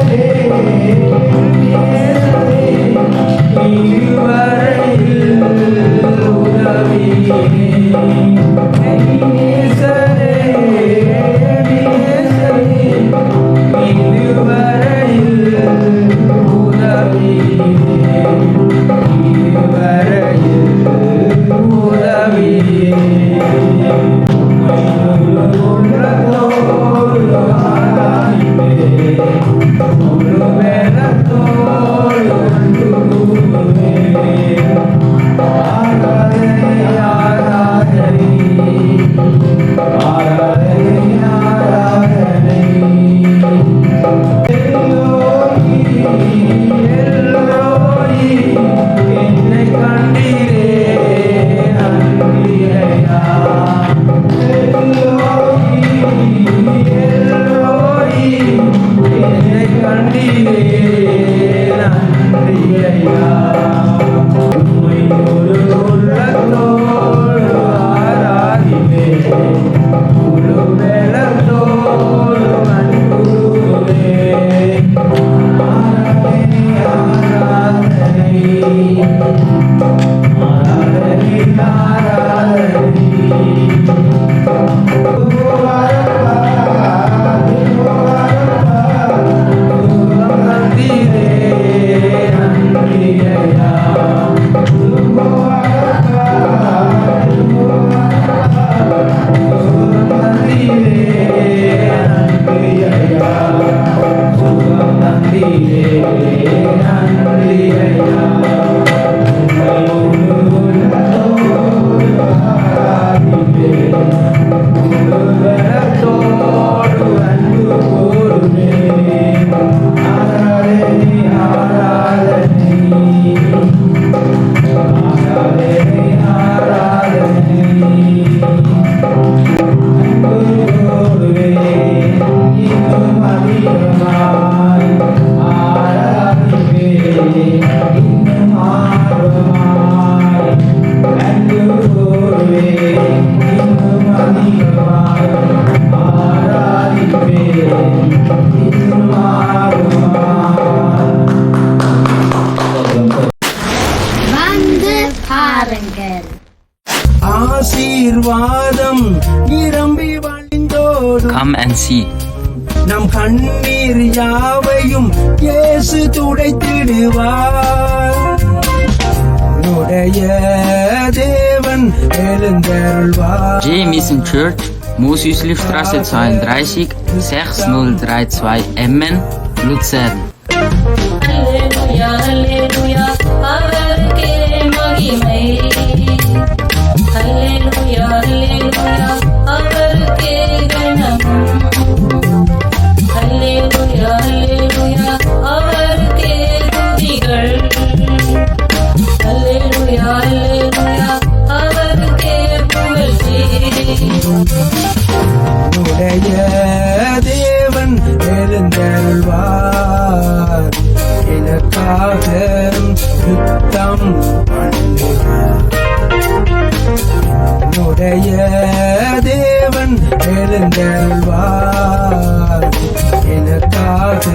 Amén. I need. ஆசீர்வாதம் நிரம்பி வழிந்தோடும். Come and see. நம் கண்ணீர் யாவையும் இயேசு துடைத்திடுவார். உடைய தேவன் எழுந்தருள்வார். J Mission muss Museumslifstraße 32, 6032 Emmen, Luzern. Halleluja, Halleluja, Halleluja, Thank you. உடைய தேவன் எழுந்தருள்வார். எனக்காக யுத்தம் பண்ணுவார். உடைய தேவன் எழுந்தருள்வார். எனக்காக